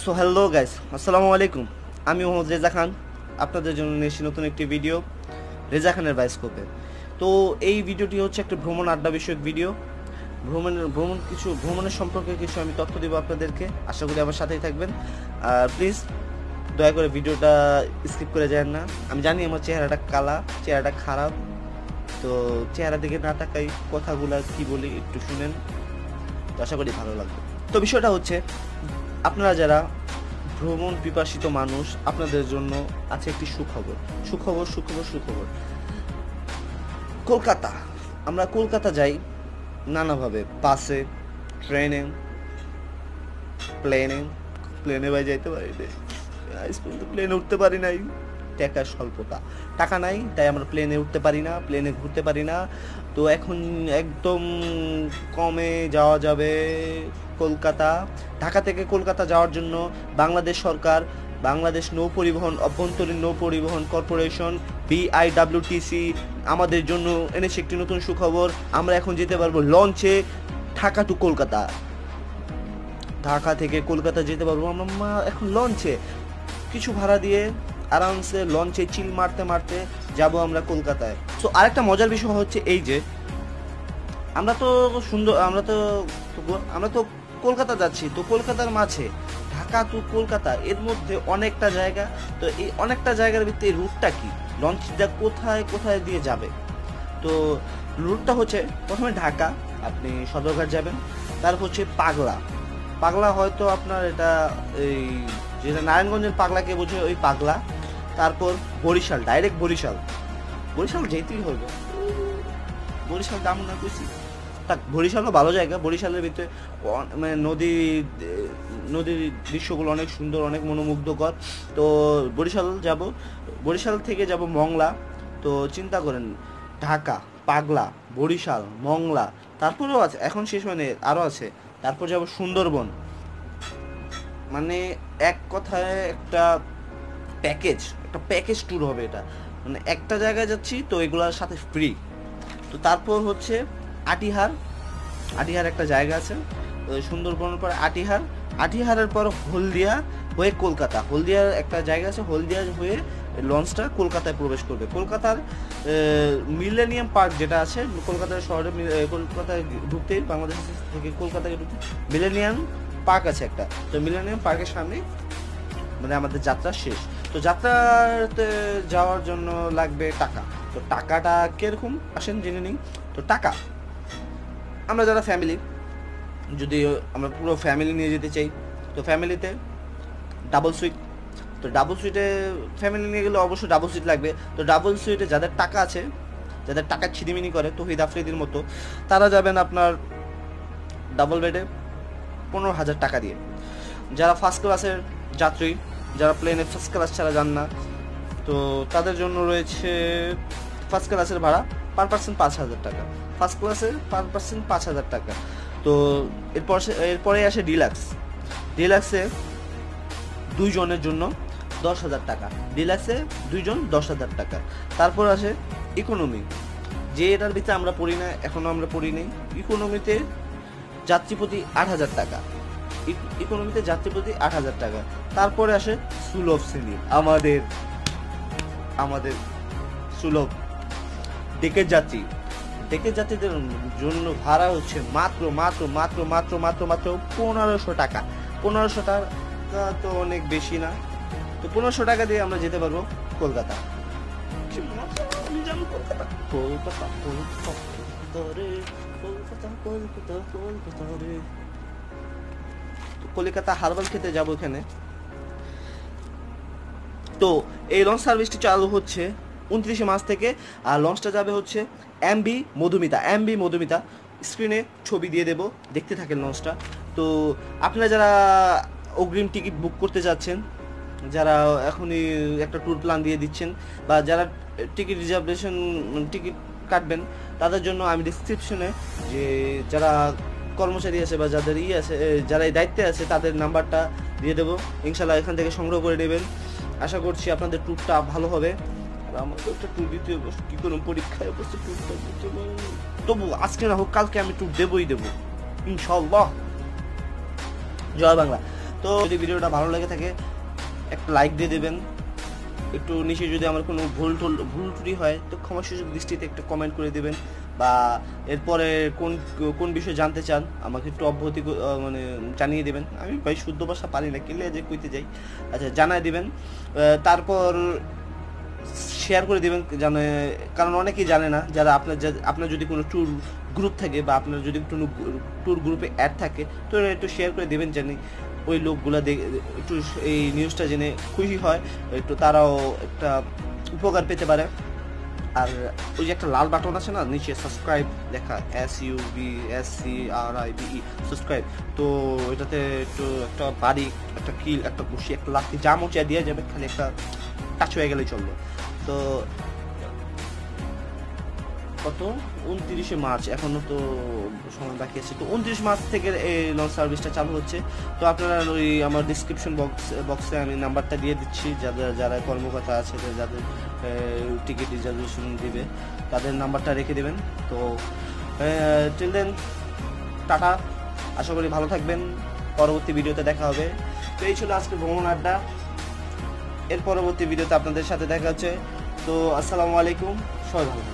So hello guys আসসালামু আলাইকুম আমি মোহাম্মদ রেজা খান। আপনাদের জন্য নিয়ে এসেছি নতুন একটি ভিডিও রেজা খানের বায়োস্কোপে তো এই ভিডিওটি হচ্ছে একটা ভ্রমণ আড্ডা বিষয়ক ভিডিও ভ্রমণের, ভ্রমণ কিছু, ভ্রমণের সম্পর্কে কিছু আমি তথ্য দেবো আপনাদেরকে। আশা করি আমার সাথেই থাকবেন। আর প্লিজ দয়া করে ভিডিওটা স্কিপ করে যান না। আমি জানি আমার চেহারাটা কালা, চেহারাটা খারাপ। তো চেহারা দিকে না তাকাই, কথাগুলো কি বলি একটু শুনেন। তো আশা করি ভালো লাগবে। তো বিষয়টা হচ্ছে আপনারা যারা ভ্রমণ পিপাসিত মানুষ, আপনাদের জন্য আছে একটি সুখবর। সুখবর সুখবর সুখবর। কলকাতা। আমরা কলকাতা যাই নানাভাবে। বাসে, ট্রেনে, প্লেনে। প্লেনে বাই যাইতে পারি আজ প্লেনে উঠতে পারি নাই। টাকার স্বল্পতা। টাকা নাই, তাই আমরা প্লেনে উঠতে পারি না, প্লেনে ঘুরতে পারি না। তো এখন একদম কমে যাওয়া যাবে কলকাতা, ঢাকা থেকে কলকাতা যাওয়ার জন্য বাংলাদেশ সরকার, বাংলাদেশ নৌ পরিবহন, অভ্যন্তরীণ নৌ পরিবহন কর্পোরেশন বিআইডাব্লিউটিসি আমাদের জন্য এনেছে একটি নতুন সুখবর। আমরা এখন যেতে পারব লঞ্চে, ঢাকা টু কলকাতা। ঢাকা থেকে কলকাতা যেতে পারব আমরা এখন লঞ্চে। কিছু ভাড়া দিয়ে আরামসে লঞ্চে চিল মারতে মারতে যাব আমরা কলকাতায়। তো আরেকটা মজার বিষয় হচ্ছে এই যে, আমরা তো সুন্দর, আমরা তো- আমরা তো কলকাতা যাচ্ছি, তো কলকাতার মাঝে, ঢাকা টু কলকাতা, এর মধ্যে অনেকটা জায়গা। তো এই অনেকটা জায়গার ভিত্তি রুটটা কি? লঞ্চটা কোথায় কোথায় দিয়ে যাবে? তো রুটটা হচ্ছে, প্রথমে ঢাকা, আপনি সদরঘাট যাবেন তারপর হচ্ছে পাগলা। পাগলা হয়তো আপনার এটা এই যেটা নারায়ণগঞ্জের পাগলাকে বোঝে, ওই পাগলা। তারপর বরিশাল ডাইরেক্ট বরিশাল। বরিশাল যেতেই হবে। বরিশাল দাম না কইছি? বরিশালও ভালো জায়গা। বরিশালের ভিতরে মানে নদী, নদীর দৃশ্যগুলো অনেক সুন্দর, অনেক মনোমুগ্ধকর। তো বরিশাল যাব, বরিশাল থেকে যাব মংলা। তো চিন্তা করেন, ঢাকা, পাগলা, বরিশাল, মংলা, তারপরেও আছে, এখন শেষ মানে আরও আছে। তারপর যাব সুন্দরবন। মানে এক কথায় একটা প্যাকেজ একটা প্যাকেজ ট্যুর হবে এটা। মানে একটা জায়গায় যাচ্ছি, তো এগুলোর সাথে ফ্রি তো তারপর হচ্ছে আটিহার আটিহার একটা জায়গা আছে সুন্দরবনের পর আটিহার, আটিহারের পর হলদিয়া হয়ে কলকাতা। হলদিয়ার একটা জায়গা আছে, হলদিয়া হয়ে লঞ্চটা কলকাতায় প্রবেশ করবে। কলকাতার মিলেনিয়াম পার্ক যেটা আছে, কলকাতার শহরে কলকাতায় ঢুকতেই, বাংলাদেশ থেকে কলকাতায় ঢুকতে মিলেনিয়াম পার্ক আছে একটা। তো মিলেনিয়াম পার্কের সামনে মানে আমাদের যাত্রা শেষ। তো যাত্রাতে যাওয়ার জন্য লাগবে টাকা। তো টাকাটা কীরকম আসেন জেনে নিই। তো টাকা। আমরা যারা ফ্যামিলি যদি আমরা পুরো ফ্যামিলি নিয়ে যেতে চাই, তো ফ্যামিলিতে ডাবল সুইট তো ডাবল সুইটে ফ্যামিলি নিয়ে গেলে অবশ্যই ডাবল সুইট লাগবে। তো ডাবল সুইটে যাদের টাকা আছে, যাদের টাকা ছিদিমিনি করে, তহিদ আফ্রিদির মতো, তারা যাবেন আপনার ডাবল বেডে পনেরো হাজার টাকা দিয়ে। যারা ফার্স্ট ক্লাসের যাত্রী, যারা প্লেনে ফার্স্ট ক্লাস ছাড়া যান না, তো তাদের জন্য রয়েছে ফার্স্ট ক্লাসের ভাড়া পার পার্সেন্ট পাঁচ হাজার টাকা। ফার্স্ট ক্লাসে পার পার্সেন্ট পাঁচ হাজার টাকা। তো এরপর এরপরে আসে ডিলাক্স ডিলাক্সে দুইজনের জন্য দশ হাজার টাকা। ডিলাক্সে দুইজন দশ হাজার টাকা। তারপর আসে ইকোনমি যে এটার ভিতরে আমরা পড়ি না এখনও আমরা পড়ি নেই। ইকোনমিতে যাত্রী প্রতি আট হাজার টাকা। ইক- ইকোনমিতে যাত্রী প্রতি আট হাজার টাকা। তারপরে আসে সুলভ শ্রেণি। আমাদের আমাদের সুলভ। ডেকের যাত্রী। ডেকের যাত্রীদের জন্য ভাড়া হচ্ছে মাত্র মাত্র মাত্র মাত্র মাত্র মাত্র পনেরোশো টাকা। পনেরোশো টাকা তো অনেক বেশি না। তো পনেরোশো টাকা দিয়ে আমরা যেতে পারব কলকাতা। কলকাতা কলকাতা কলকাতা কলকাতা কলকাতা কলকাতা কলকাতা রে তো কলকাতা হারবাল খেতে যাব এখানে। তো এই লঞ্চ সার্ভিসটি চালু হচ্ছে উনত্রিশে মার্চ থেকে, আর লঞ্চটা যাবে হচ্ছে এমবি মধুমিতা এমবি মধুমিতা। স্ক্রিনে ছবি দিয়ে দেব, দেখতে থাকেন লঞ্চটা তো আপনারা যারা অগ্রিম টিকিট বুক করতে যাচ্ছেন, যারা এখনই একটা ট্যুর প্ল্যান দিয়ে দিচ্ছেন, বা যারা টিকিট রিজার্ভেশন টিকিট কাটবেন, তাদের জন্য আমি ডিসক্রিপশনে যে যারা কর্মচারী আছে বা যাদের ই আছে যারা এই দায়িত্বে আছে, তাদের নাম্বারটা দিয়ে দেবো। ইনশাল্লাহ এখান থেকে সংগ্রহ করে নেবেন। আশা করছি আপনাদের ট্যুরটা ভালো হবে। আমাকে একটা ট্যুর দিতে হবে। কি কোনো পরীক্ষায় অবশ্যই ট্যুরটা দিতে তবু আজকে না হোক কালকে আমি ট্যুর দেবই দেবো। ইনশাল্লাহ জয় বাংলা। তো যদি ভিডিওটা ভালো লেগে থাকে একটা লাইক দিয়ে দেবেন। একটু নিচে যদি আমার কোনো ভুল টুল ভুল ত্রুটি হয় তো ক্ষমা সুযোগ দৃষ্টিতে একটু কমেন্ট করে দিবেন। বা এরপরে কোন কোন বিষয়ে জানতে চান আমাকে একটু আহ, মানে জানিয়ে দিবেন। আমি ভাই শুদ্ধ ভাষা পারি না কিলে যে কইতে যাই। আচ্ছা জানাই দিবেন। তারপর শেয়ার করে দেবেন জানে কারণ অনেকেই জানে না যারা আপনার আপনার যদি কোনো ট্যুর গ্রুপ থাকে বা আপনার যদি কোনো ট্যুর গ্রুপে অ্যাড থাকে, তো একটু শেয়ার করে দেবেন জানি ওই লোকগুলা একটু এই নিউজটা জেনে খুশি হয়, একটু তারাও একটা উপকার পেতে পারে। আর ওই যে একটা লাল বাটন আছে না, নিচে সাবস্ক্রাইব লেখা S U B S C R I B E subscribe তো এটাতে একটু একটা বাড়ি, একটা কিল, একটা ঘুষি, একটা লাঠি, যা মোচা দিয়ে যাবে খালি একটা টাচ হয়ে গেলেই চলবে তো কত? উনত্রিশে মার্চ, এখনও তো সময় বাকি আছে। তো উনত্রিশ মার্চ থেকে এই লঞ্চ সার্ভিসটা চালু হচ্ছে। তো আপনারা ওই আমার ডিসক্রিপশন বক্স বক্সে আমি নাম্বারটা দিয়ে দিচ্ছি। যাদের, যারা কর্মকর্তা আছে, যাদের টিকিট রিজার্ভেশন দিবে, তাদের নাম্বারটা রেখে দেবেন। তো টিল দেন টাটা। আশা করি ভালো থাকবেন। পরবর্তী ভিডিওতে দেখা হবে। তো এই ছিল আজকে ভ্রমণ আড্ডা। এর পরবর্তী ভিডিওতে আপনাদের সাথে দেখা হচ্ছে। তো আসসালামু আলাইকুম। সবাই ভালো